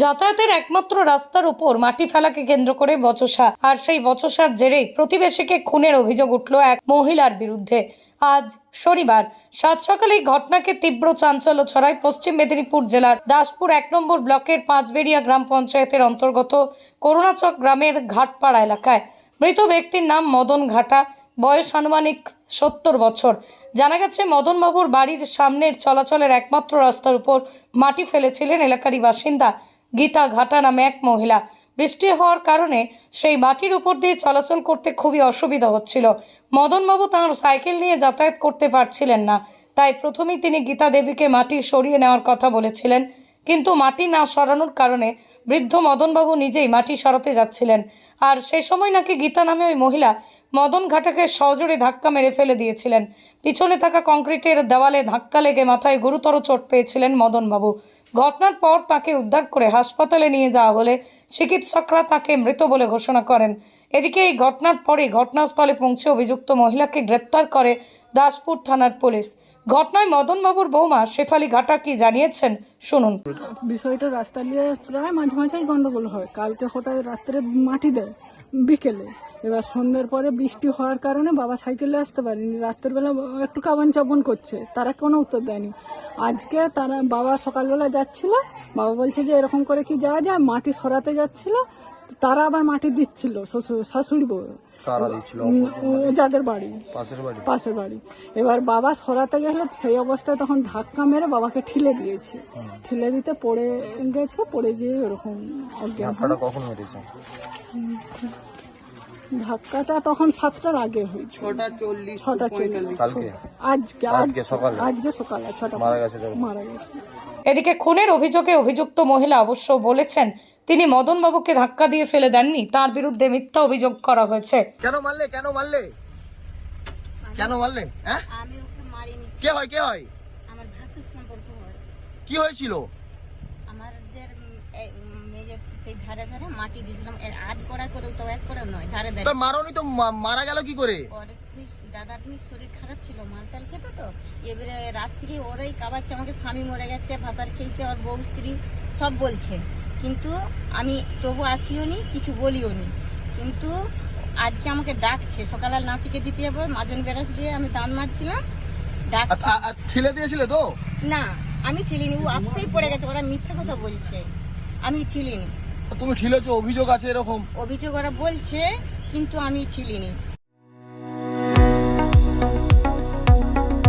যাতায়াতের একমাত্র রাস্তার উপর মাটি ফেলাকে কেন্দ্র করে বচসা। আর সেই বচসার জেরেই প্রতিবেশীকে খুনের অভিযোগ উঠল এক মহিলার বিরুদ্ধে। আজ শনিবার, সাত সকালে এই ঘটনাকে তীব্র চাঞ্চল্য ছড়ায় পশ্চিম মেদিনীপুর জেলার দাসপুর এক নম্বর ব্লকের পাঁচবেড়িয়া গ্রাম পঞ্চায়েতের অন্তর্গত করুণাচক গ্রামের ঘাটপাড়া এলাকায়। মৃত ব্যক্তির নাম মদন ঘাটা, বয়স আনুমানিক সত্তর বছর। জানা গেছে, মদনবাবুর বাড়ির সামনের চলাচলের একমাত্র রাস্তার উপর মাটি ফেলেছিলেন এলাকারই বাসিন্দা। গীতা ঘাটা নামে এক মহিলা। বৃষ্টি হওয়ার কারণে সেই মাটির উপর দিয়ে চলাচল করতে খুবই অসুবিধা হচ্ছিল। মদনবাবু তাঁর সাইকেল নিয়ে যাতায়াত করতে পারছিলেন না। তাই প্রথমেই তিনি গীতা দেবীকে মাটি সরিয়ে নেওয়ার কথা বলেছিলেন। কিন্তু মাটি না সরানোর কারণে বৃদ্ধ মদনবাবু নিজেই মাটি সরাতে যাচ্ছিলেন। আর সেই সময় নাকি গীতা নামে ওই মহিলা মদন ঘাটাকে সজোরে ধাক্কা মেরে ফেলে দিয়েছিলেন। পিছনে থাকা কংক্রিটের দেওয়ালে ধাক্কা লেগে মাথায় গুরুতর চোট পেয়েছিলেন মদনবাবু। ঘটনার পর তাকে উদ্ধার করে হাসপাতালে নিয়ে যাওয়া হলে চিকিৎসকরা তাকে মৃত বলে ঘোষণা করেন। এদিকে এই ঘটনার পরে ঘটনাস্থলে পৌঁছে অভিযুক্ত মহিলাকে গ্রেপ্তার করে দাসপুর থানার পুলিশ। ঘটনায় মদনবাবুর বৌমা শেফালি ঘাটা কি জানিয়েছেন শুনুন। বিষয়টা রাস্তা নিয়ে প্রায় মাঝে মাঝেই গন্ডগোল হয়। কালকে হঠাৎ রাত্রে মাটি দেয়, বিকেলে। এবার সন্ধ্যের পরে বৃষ্টি হওয়ার কারণে বাবা সাইকেলে আসতে পারেনি। রাত্রের বেলা একটু কাবান চাবন করছে, তারা কোনো উত্তর দেয়নি। আজকে তারা, বাবা সকালবেলা যাচ্ছিল, বাবা বলছে যে এরকম করে কি যাওয়া যায়? মাটি সরাতে যাচ্ছিল তারা আবার মাটি দিচ্ছিল শ্বশুর শাশুড়ি বউ। যাদের বাড়ি। পাশের বাড়ি? এবার বাবা সরাতে গেলে সেই অবস্থায় তখন ধাক্কা মেরে বাবাকে ঠিলে দিয়েছে। ঠিলে দিতে পড়ে গেছে পড়ে যেয়ে ওরকম ধাক্কাটা তখন সাতটার আগে হয়েছে। ছটা চল্লিশ ছটা চল্লিশ। আজকে আজকে সকালে? আজকে সকালে ছটা মারা গেছে মারা গেছে। এদিকে খুনের অভিযোগে অভিযুক্ত মহিলা অবশ্য বলেছেন তিনি মদনবাবুকে ধাক্কা দিয়ে ফেলে দেননি। তার বিরুদ্ধে মিথ্যা অভিযোগ করা হয়েছে। কেন মারলে? কেন মারলে? কেন মারলে? হ্যাঁ? আমি ওকে মারিনি। কে হয় কে হয়? আমার ভাসুর সম্পর্ক হয়। কি হয়েছিল? আমাদের সেই ধারে ধারে মাটি দিয়েছিলাম। করা করে তো এক করে নয় ধারে ধারে। মারনি তো মারা গেল কি করে? দাদার শরীর খারাপ ছিল মালটাল খেত তো। এবারে রাত থেকে ওরাই কাবাচ্ছে আমাকে স্বামী মরে গেছে ভাতার খেয়েছে ওর বউ স্ত্রী সব বলছে। কিন্তু আমি তবু আসিও নি কিছু বলিও নি। কিন্তু আজকে আমাকে ডাকছে সকালে নাতিকে দিতে যাব মাজন বেরাস দিয়ে আমি দান মারছিলাম ঠেলে দিয়েছিলে তো? না আমি ঠিলিনি ও আপসেই পড়ে গেছে ওরা মিথ্যা কথা বলছে। আমি ঠিলিনি। তুমি ঠিলেছো অভিযোগ আছে এরকম? অভিযোগ ওরা বলছে কিন্তু আমি ঠিলিনি।